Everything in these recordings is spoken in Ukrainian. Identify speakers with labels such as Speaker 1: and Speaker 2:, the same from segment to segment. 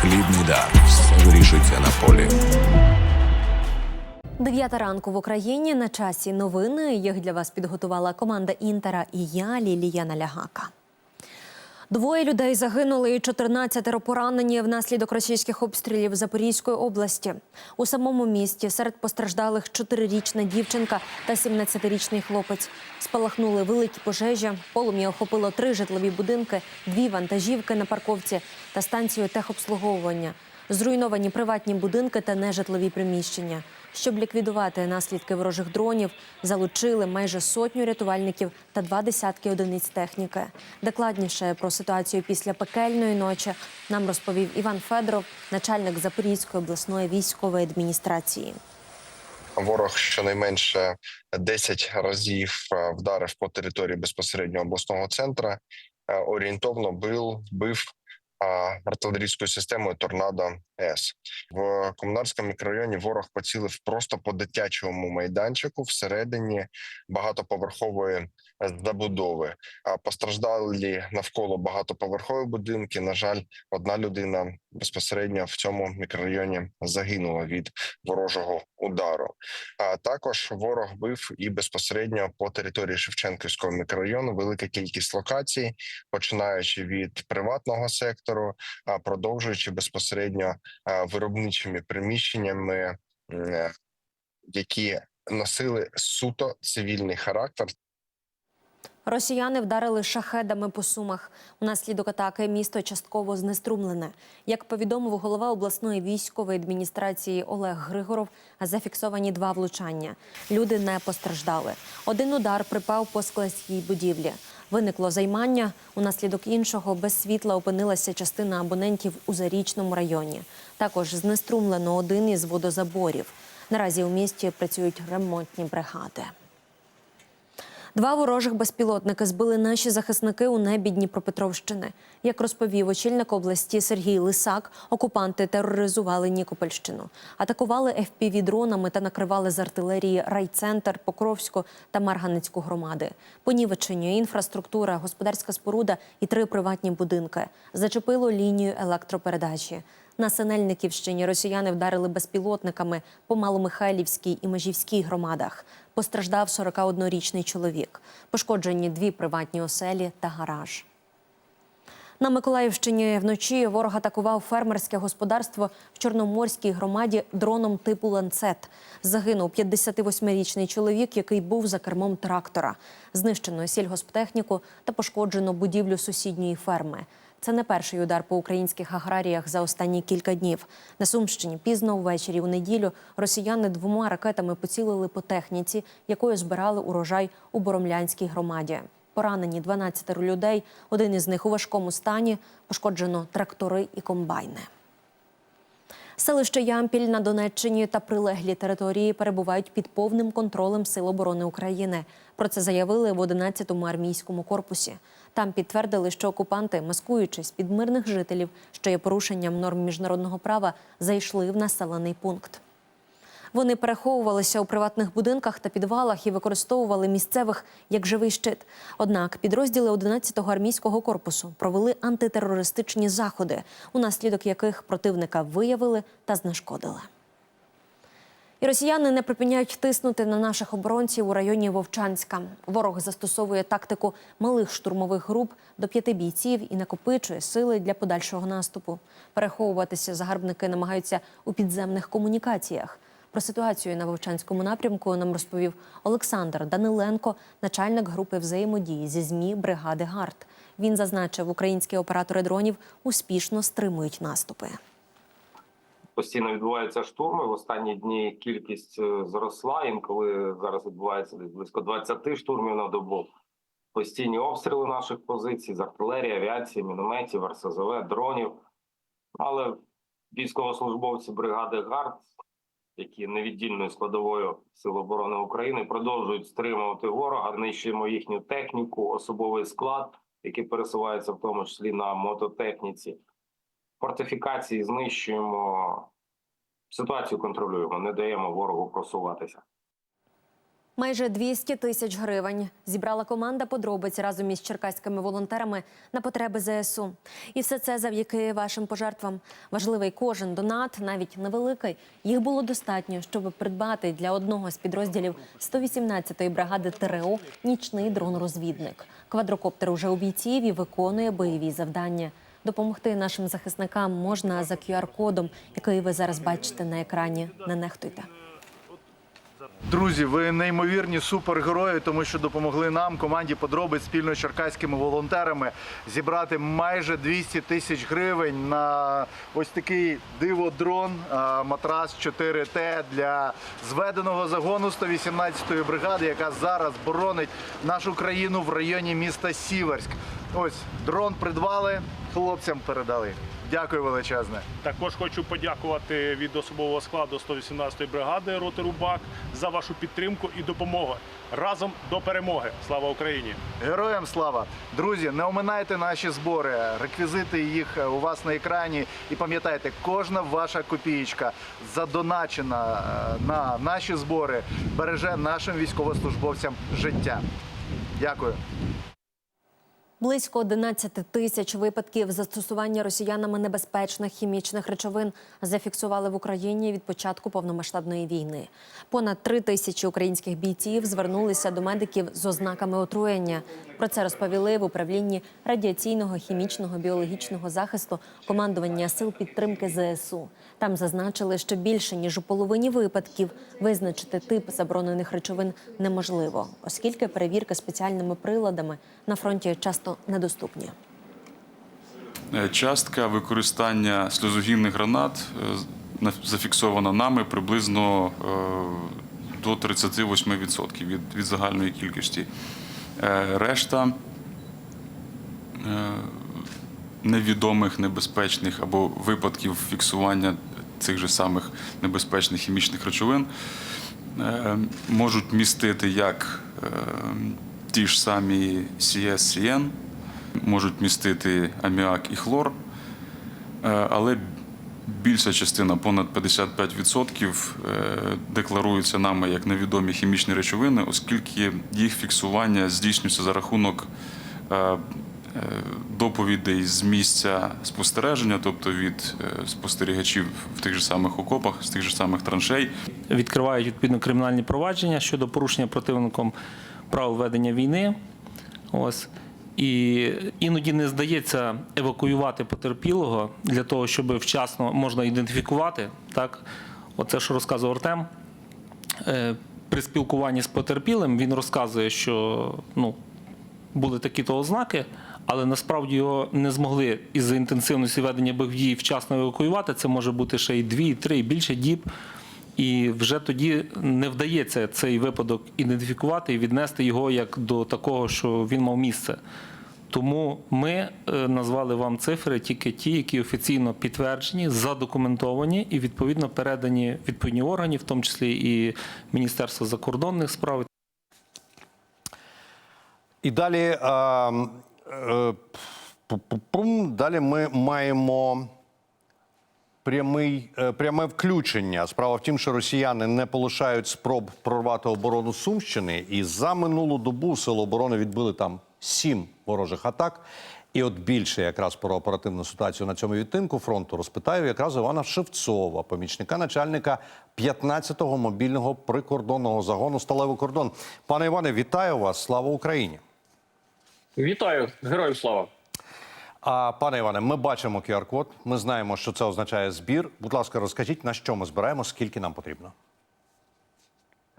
Speaker 1: Хлібний дар. Вирішується на полі.
Speaker 2: Дев'ята ранку в Україні на часі новини. Їх для вас підготувала команда Інтера і я, Лілія Налягака. Двоє людей загинули і 14 поранені внаслідок російських обстрілів Запорізької області. У самому місті серед постраждалих 4-річна дівчинка та 17-річний хлопець. Спалахнули великі пожежі. Полум'я охопило три житлові будинки, дві вантажівки на парковці та станцію техобслуговування. Зруйновані приватні будинки та нежитлові приміщення. Щоб ліквідувати наслідки ворожих дронів, залучили майже сотню рятувальників та два десятки одиниць техніки. Докладніше про ситуацію після пекельної ночі нам розповів Іван Федоров, начальник Запорізької обласної військової адміністрації.
Speaker 3: Ворог щонайменше 10 разів е, вдарив по території безпосередньо обласного центру. Е, Орієнтовно бив, бив артилерійською системою Торнадо С в комунарському мікрорайоні. Ворог поцілив просто по дитячому майданчику всередині багатоповерхової забудови. А постраждалі навколо багатоповерхові будинки. На жаль, одна людина безпосередньо в цьому мікрорайоні загинула від ворожого удару. А також ворог бив і безпосередньо по території Шевченківського мікрорайону велика кількість локацій, починаючи від приватного сектору, а продовжуючи безпосередньо виробничими приміщеннями, які носили суто цивільний характер.
Speaker 2: Росіяни вдарили шахедами по сумах. Унаслідок атаки місто частково знеструмлене. Як повідомив голова обласної військової адміністрації Олег Григоров, зафіксовані два влучання. Люди не постраждали. Один удар припав по складській будівлі. Виникло займання. Унаслідок іншого без світла опинилася частина абонентів у зарічному районі. Також знеструмлено один із водозаборів. Наразі у місті працюють ремонтні бригади. Два ворожих безпілотники збили наші захисники у небі Дніпропетровщини. Як розповів очільник області Сергій Лисак, окупанти тероризували Нікопольщину, атакували fpv дронами та накривали з артилерії райцентр, Покровську та Марганецьку громади. Понівечені інфраструктура, господарська споруда і три приватні будинки. Зачепило лінію електропередачі. На Синельниківщині росіяни вдарили безпілотниками по Маломихайлівській і Межівській громадах. Постраждав 41-річний чоловік. Пошкоджені дві приватні оселі та гараж. На Миколаївщині вночі ворог атакував фермерське господарство в Чорноморській громаді дроном типу ланцет. Загинув 58-річний чоловік, який був за кермом трактора. Знищено сільгосптехніку та пошкоджено будівлю сусідньої ферми. Це не перший удар по українських аграріях за останні кілька днів. На Сумщині пізно ввечері у неділю росіяни двома ракетами поцілили по техніці, якою збирали урожай у Боромлянській громаді. Поранені 12 людей. Один із них у важкому стані. Пошкоджено трактори і комбайни. Селище Ямпіль на Донеччині та прилеглі території перебувають під повним контролем Сил оборони України. Про це заявили в 11-му армійському корпусі. Там підтвердили, що окупанти, маскуючись під мирних жителів, що є порушенням норм міжнародного права, зайшли в населений пункт. Вони переховувалися у приватних будинках та підвалах і використовували місцевих як живий щит. Однак підрозділи 11-го армійського корпусу провели антитерористичні заходи, унаслідок яких противника виявили та знешкодили. І росіяни не припиняють тиснути на наших оборонців у районі Вовчанська. Ворог застосовує тактику малих штурмових груп до п'яти бійців і накопичує сили для подальшого наступу. Переховуватися загарбники намагаються у підземних комунікаціях. Про ситуацію на Вовчанському напрямку нам розповів Олександр Даниленко, начальник групи взаємодії зі ЗМІ бригади ГАРД. Він зазначив, українські оператори дронів успішно стримують наступи.
Speaker 4: Постійно відбуваються штурми. В останні дні кількість е, зросла. Інколи зараз відбувається близько 20 штурмів на добу. Постійні обстріли наших позицій з артилерії, авіації, мінометів, РСЗВ, дронів. Але військовослужбовці бригади ГАРД, які невіддільною складовою Сил оборони України, продовжують стримувати ворога, нищуємо їхню техніку, особовий склад, який пересувається в тому числі на мототехніці фортифікації знищуємо, ситуацію контролюємо, не даємо ворогу просуватися.
Speaker 2: Майже 200 тисяч гривень зібрала команда подробиць разом із черкаськими волонтерами на потреби ЗСУ. І все це завдяки вашим пожертвам. Важливий кожен донат, навіть невеликий. Їх було достатньо, щоб придбати для одного з підрозділів 118-ї бригади ТРО нічний дрон-розвідник. Квадрокоптер уже у бійців і виконує бойові завдання. Допомогти нашим захисникам можна за QR-кодом, який ви зараз бачите на екрані. Не нехтуйте.
Speaker 5: Друзі, ви неймовірні супергерої, тому що допомогли нам, команді подробиць спільно з черкаськими волонтерами, зібрати майже 200 тисяч гривень на ось такий диво-дрон, матрас 4Т для зведеного загону 118-ї бригади, яка зараз боронить нашу країну в районі міста Сіверськ. Ось дрон придбали, хлопцям передали. Дякую величезне.
Speaker 6: Також хочу подякувати від особового складу 118-ї бригади роти Рубак за вашу підтримку і допомогу. Разом до перемоги. Слава Україні!
Speaker 5: Героям слава! Друзі, не оминайте наші збори. Реквізити їх е, у вас на екрані. І пам'ятайте, кожна ваша копієчка задоначена е, на наші збори береже нашим військовослужбовцям життя. Дякую.
Speaker 2: Близько 11 тисяч випадків застосування росіянами небезпечних хімічних речовин зафіксували в Україні від початку повномасштабної війни. Понад три тисячі українських бійців звернулися до медиків з ознаками отруєння. Про це розповіли в управлінні радіаційного, хімічного, біологічного захисту командування сил підтримки ЗСУ. Там зазначили, що більше ніж у половині випадків визначити тип заборонених речовин неможливо, оскільки перевірки спеціальними приладами на фронті часто недоступні.
Speaker 7: Е, Частка використання сльозогінних гранат е, на- зафіксована нами приблизно е, до 38% від, від загальної кількості. Е, Решта е, невідомих небезпечних або випадків фіксування цих же самих небезпечних хімічних речовин е, можуть містити як ті ж самі CS-CN, можуть містити аміак і хлор, але більша частина, понад 55%, е, декларується нами як невідомі хімічні речовини, оскільки їх фіксування здійснюється за рахунок е, е, доповідей з місця спостереження, тобто від спостерігачів в тих же самих окопах, з тих же самих траншей.
Speaker 8: відкривають відповідно кримінальні провадження щодо порушення противником прав ведення війни. Ось. І іноді не здається евакуювати потерпілого для того, щоб вчасно можна ідентифікувати. Так? Оце, що розказував Артем. Е, При спілкуванні з потерпілим він розказує, що ну, були такі-то ознаки, але насправді його не змогли із-за інтенсивності ведення бойових дій вчасно евакуювати. Це може бути ще й дві, і три, і більше діб. І вже тоді не вдається цей випадок ідентифікувати і віднести його як до такого, що він мав місце. Тому ми е, назвали вам цифри тільки ті, які офіційно підтверджені, задокументовані і відповідно передані відповідні органи, в тому числі і Міністерство закордонних справ,
Speaker 9: І далі, е, е, далі ми маємо прямий, е, пряме включення. Справа в тім, що росіяни не полишають спроб прорвати оборону Сумщини, і за минулу добу сили оборони відбили там сім ворожих атак. І от більше якраз про оперативну ситуацію на цьому відтинку фронту розпитаю якраз Івана Шевцова, помічника начальника 15-го мобільного прикордонного загону Сталевий кордон. Пане Іване, вітаю вас! Слава Україні!
Speaker 10: Вітаю, героям слава.
Speaker 9: А пане Іване, ми бачимо QR-код. Ми знаємо, що це означає збір. Будь ласка, розкажіть, на що ми збираємо, скільки нам потрібно.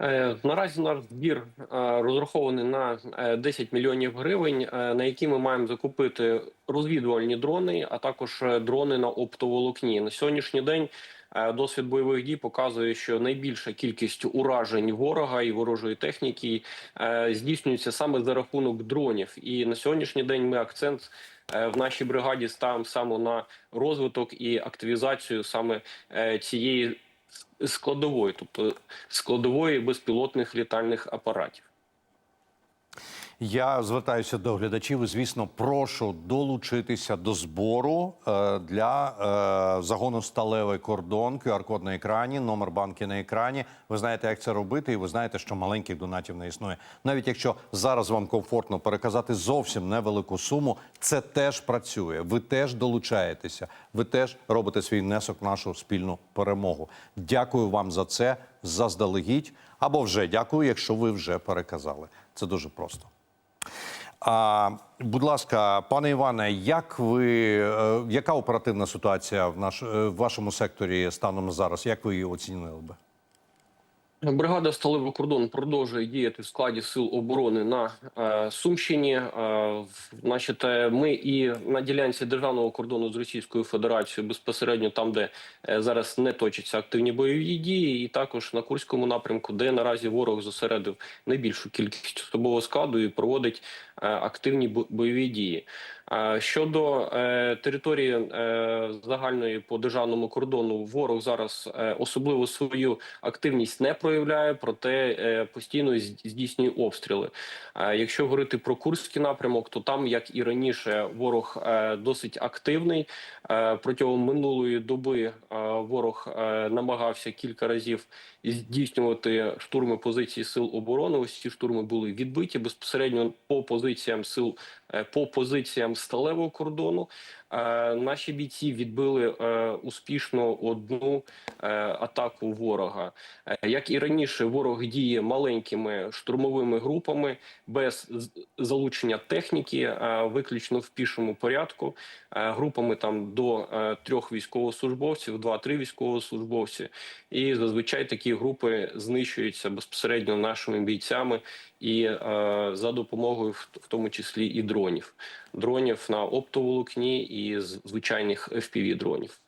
Speaker 10: Е, Наразі наш збір е, розрахований на е, 10 мільйонів гривень, е, на які ми маємо закупити розвідувальні дрони, а також е, дрони на оптоволокні. На сьогоднішній день е, досвід бойових дій показує, що найбільша кількість уражень ворога і ворожої техніки е, здійснюється саме за рахунок дронів. І на сьогоднішній день ми акцент е, в нашій бригаді ставимо саме на розвиток і активізацію саме е, цієї складової, тобто складової безпілотних літальних апаратів.
Speaker 9: Я звертаюся до глядачів і, звісно, прошу долучитися до збору е, для е, загону сталевий кордон, QR-код на екрані, номер банки на екрані. Ви знаєте, як це робити, і ви знаєте, що маленьких донатів не існує. Навіть якщо зараз вам комфортно переказати зовсім невелику суму, це теж працює. Ви теж долучаєтеся, ви теж робите свій внесок в нашу спільну перемогу. Дякую вам за це заздалегідь. Або вже дякую, якщо ви вже переказали. Це дуже просто. А, будь ласка, пане Іване, як ви, е, яка оперативна ситуація в, наш, е, в вашому секторі станом зараз? Як ви її оцінили би?
Speaker 10: Бригада Сталевий кордон продовжує діяти в складі сил оборони на е, Сумщині. Е, значить, е, ми і на ділянці державного кордону з Російською Федерацією безпосередньо там, де е, зараз не точаться активні бойові дії, і також на Курському напрямку, де наразі ворог зосередив найбільшу кількість особового складу і проводить активні бойові дії. Е, Щодо е, території е, загальної по державному кордону, ворог зараз е, особливо свою активність не проявляє, проте е, постійно здійснює обстріли. Е, Якщо говорити про Курський напрямок, то там, як і раніше, ворог е, досить активний. Е, Протягом минулої доби е, ворог е, намагався кілька разів здійснювати штурми позицій сил оборони. Ось ці штурми були відбиті безпосередньо по позиціям сил е, по позиціям сталевого кордону. Е, Наші бійці відбили е, успішно одну е, атаку ворога. Як і раніше, ворог діє маленькими штурмовими групами без залучення техніки, виключно в пішому порядку. Групами там до трьох військовослужбовців, два-три військовослужбовці. І зазвичай такі групи знищуються безпосередньо нашими бійцями і за допомогою в тому числі і дронів, дронів на оптоволокні і звичайних fpv дронів.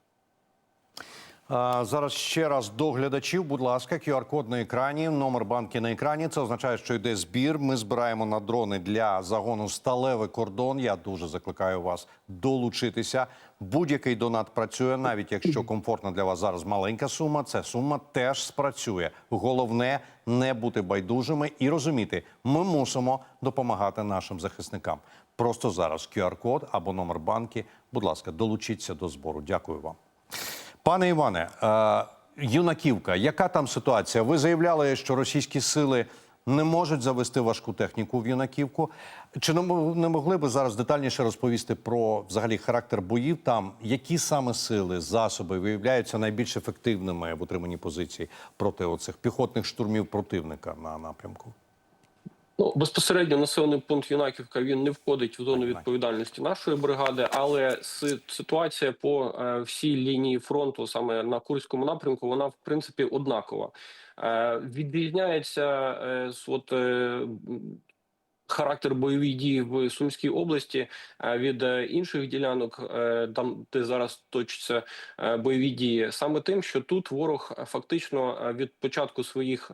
Speaker 9: Зараз ще раз до глядачів. Будь ласка, QR-код на екрані, номер банки на екрані. Це означає, що йде збір. Ми збираємо на дрони для загону сталевий кордон. Я дуже закликаю вас долучитися. Будь-який донат працює, навіть якщо комфортна для вас зараз маленька сума. Ця сума теж спрацює. Головне не бути байдужими і розуміти, ми мусимо допомагати нашим захисникам. Просто зараз QR-код або номер банки. Будь ласка, долучіться до збору. Дякую вам. Пане Іване, е, юнаківка, яка там ситуація? Ви заявляли, що російські сили не можуть завести важку техніку в юнаківку. Чи не могли би зараз детальніше розповісти про взагалі характер боїв там? Які саме сили, засоби виявляються найбільш ефективними в утриманні позицій проти оцих піхотних штурмів противника на напрямку?
Speaker 10: Ну безпосередньо населений пункт Юнаківка він не входить в зону відповідальності нашої бригади, але ситуація по е, всій лінії фронту, саме на Курському напрямку, вона в принципі однакова. Е, відрізняється е, от, характер бойових дій в Сумській області е, від е, інших ділянок, е, там де зараз точаться бойові дії, саме тим, що тут ворог фактично від початку своїх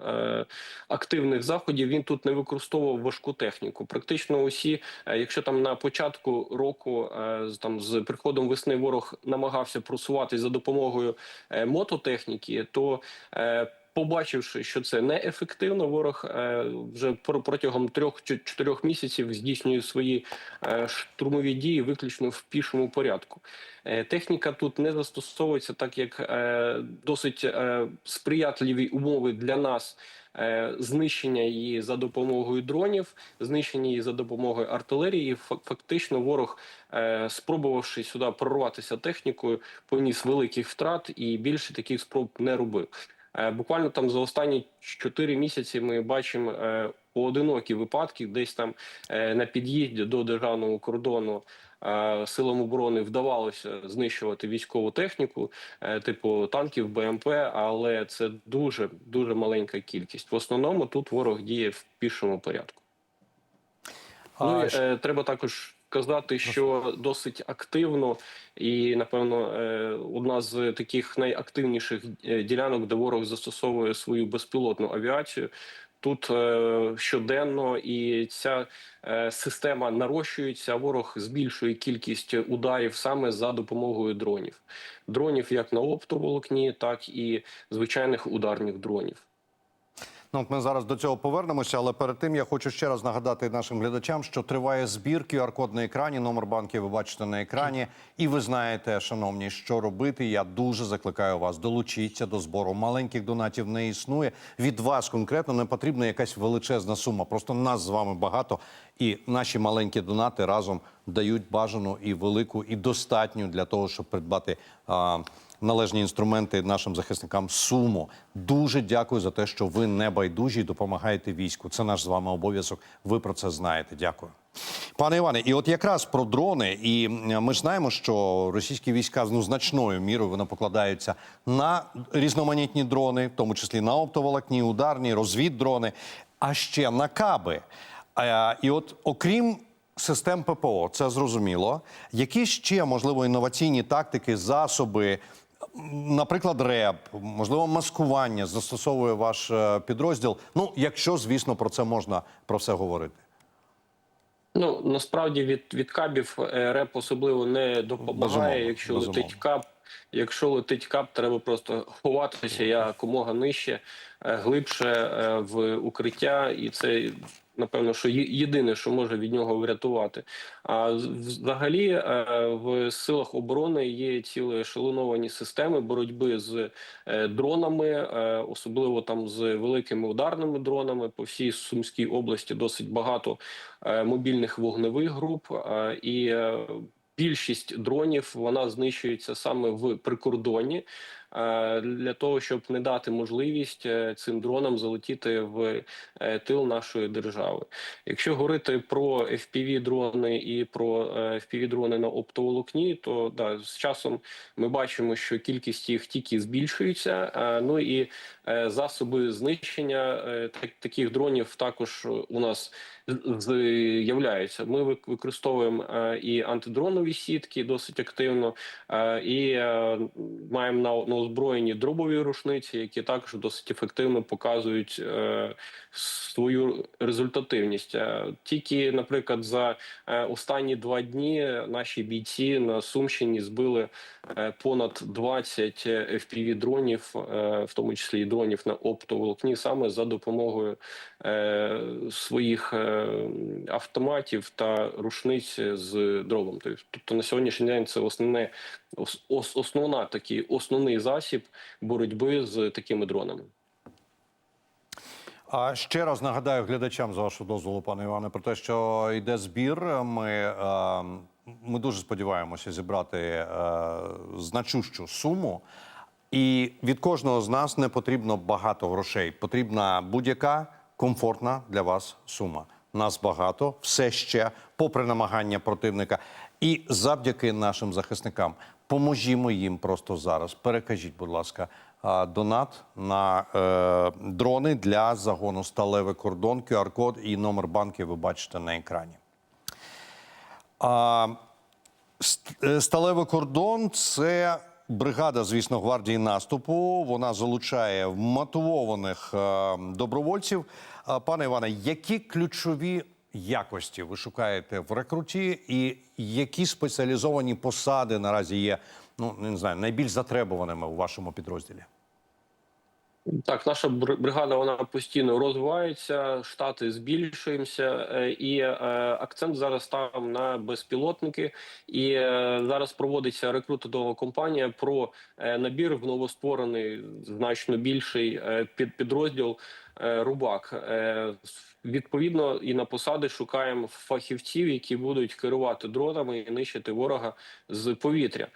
Speaker 10: активних заходів він тут не використовував важку техніку. Практично усі, якщо там на початку року, з- там з приходом весни ворог намагався просуватись за допомогою мототехніки, то Побачивши, що це неефективно, ворог е, вже пр- протягом трьох чи чотирьох місяців здійснює свої е, штурмові дії виключно в пішому порядку. Е, техніка тут не застосовується, так як досить сприятливі умови для нас. Знищення її за допомогою дронів, знищення її за допомогою артилерії. Фак- Фактично, ворог, спробувавши сюди прорватися технікою, поніс великих втрат і більше таких спроб не робив. Е, Буквально там за останні 4 місяці ми бачимо е, поодинокі випадки, десь там е, на під'їзді до державного кордону силам оборони вдавалося знищувати військову техніку, типу танків, БМП, але це дуже дуже маленька кількість. В основному тут ворог діє в пішому порядку. Ну і, е, треба також сказати, що досить активно, і напевно е, одна з таких найактивніших е, ділянок, де ворог застосовує свою безпілотну авіацію. Тут е, щоденно і ця система нарощується. Ворог збільшує кількість ударів саме за допомогою дронів, дронів як на оптоволокні, так і звичайних ударних дронів.
Speaker 9: Ну, от ми зараз до цього повернемося, але перед тим я хочу ще раз нагадати нашим глядачам, що триває збір QR-код на екрані. Номер банків ви бачите на екрані. І ви знаєте, шановні, що робити. Я дуже закликаю вас. Долучіться до збору. Маленьких донатів не існує. Від вас конкретно не потрібна якась величезна сума. Просто нас з вами багато, і наші маленькі донати разом дають бажану і велику, і достатню для того, щоб придбати. А, належні інструменти нашим захисникам суму. Дуже дякую за те, що ви не байдужі і допомагаєте війську. Це наш з вами обов'язок. Ви про це знаєте. Дякую. Пане Іване, і от якраз про дрони, і ми ж знаємо, що російські війська ну, значною мірою вони покладаються на різноманітні дрони, в тому числі на оптоволокні, ударні, розвіддрони, а ще на каби. І от окрім систем ППО, це зрозуміло. Які ще можливо інноваційні тактики, засоби, наприклад, РЕБ, можливо, маскування застосовує ваш е, підрозділ? Ну, якщо звісно про це можна про все говорити.
Speaker 10: Ну насправді від, від кабів е, реп особливо не допомагає.
Speaker 9: Безумовно,
Speaker 10: якщо
Speaker 9: безумовно.
Speaker 10: летить кап, якщо летить кап, треба просто ховатися якомога нижче, е, глибше в укриття, і це напевно, що єдине, що може від нього врятувати. А взагалі е, в силах оборони є цілі ешелоновані системи боротьби з е, дронами, е, особливо там з великими ударними дронами по всій Сумській області. Досить багато мобільних вогневих груп і. Більшість дронів вона знищується саме в прикордоні для того, щоб не дати можливість е, цим дронам залетіти в е, тил нашої держави. Якщо говорити про fpv дрони і про е, fpv дрони на оптоволокні, то да, з часом ми бачимо, що кількість їх тільки збільшується. е, Ну і е, засоби знищення е, таких дронів також у нас з'являються. Ми використовуємо е, і антидронові сітки досить активно, е, і е, маємо на, на озброєнні дробові рушниці, які також досить ефективно показують е, свою результативність. Е, Тільки, наприклад, за е, останні два дні наші бійці на Сумщині збили понад 20 fpv дронів, в тому числі і дронів на оптоволокні, саме за допомогою своїх автоматів та рушниць з дробом. Тобто- на сьогоднішній день це основне ос- ос- основна такий основний засіб боротьби з такими дронами.
Speaker 9: А ще раз нагадаю глядачам з вашого дозволу, пане Іване, про те, що йде збір. Ми, е, ми дуже сподіваємося зібрати е, значущу суму. І від кожного з нас не потрібно багато грошей. Потрібна будь-яка комфортна для вас сума. Нас багато, все ще, попри намагання противника. І завдяки нашим захисникам поможімо їм просто зараз. Перекажіть, будь ласка, донат на е, дрони для загону сталевий кордон, QR-код і номер банки ви бачите на екрані. А, е, Сталевий кордон це бригада, звісно, гвардії наступу. Вона залучає вмотивованих е, добровольців. Пане Іване, які ключові якості ви шукаєте в рекруті, і які спеціалізовані посади наразі є ну не знаю найбільш затребуваними у вашому підрозділі?
Speaker 10: Так, наша бр- бригада вона постійно розвивається, штати збільшуємося, е, і е, акцент зараз став на безпілотники. І е, зараз проводиться рекрутингова кампанія про набір в новостворений значно більший під підрозділ Рубак. Відповідно, і на посади шукаємо фахівців, які будуть керувати дронами і нищити ворога з повітря.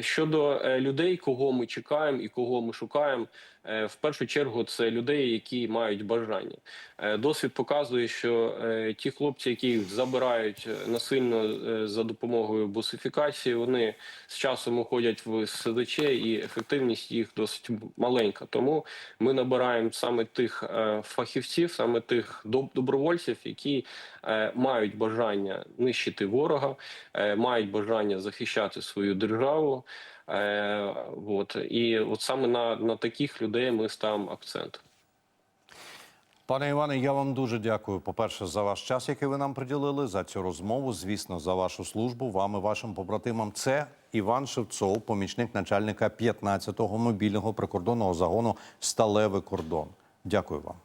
Speaker 10: Щодо людей, кого ми чекаємо і кого ми шукаємо, в першу чергу це людей, які мають бажання. Е, Досвід показує, що е, ті хлопці, які забирають е, насильно е, за допомогою бусифікації, вони з часом уходять в СЗЧ, і ефективність їх досить маленька. Тому ми набираємо саме тих е, фахівців, саме тих добровольців, які е, мають бажання нищити ворога, е, мають бажання захищати свою державу. Е, от і от саме на, на таких людей ми ставимо акцент.
Speaker 9: Пане Іване, я вам дуже дякую. По-перше, за ваш час, який ви нам приділили, за цю розмову. Звісно, за вашу службу. Вам і вашим побратимам. Це Іван Шевцов, помічник начальника 15-го мобільного прикордонного загону Сталевий кордон. Дякую вам.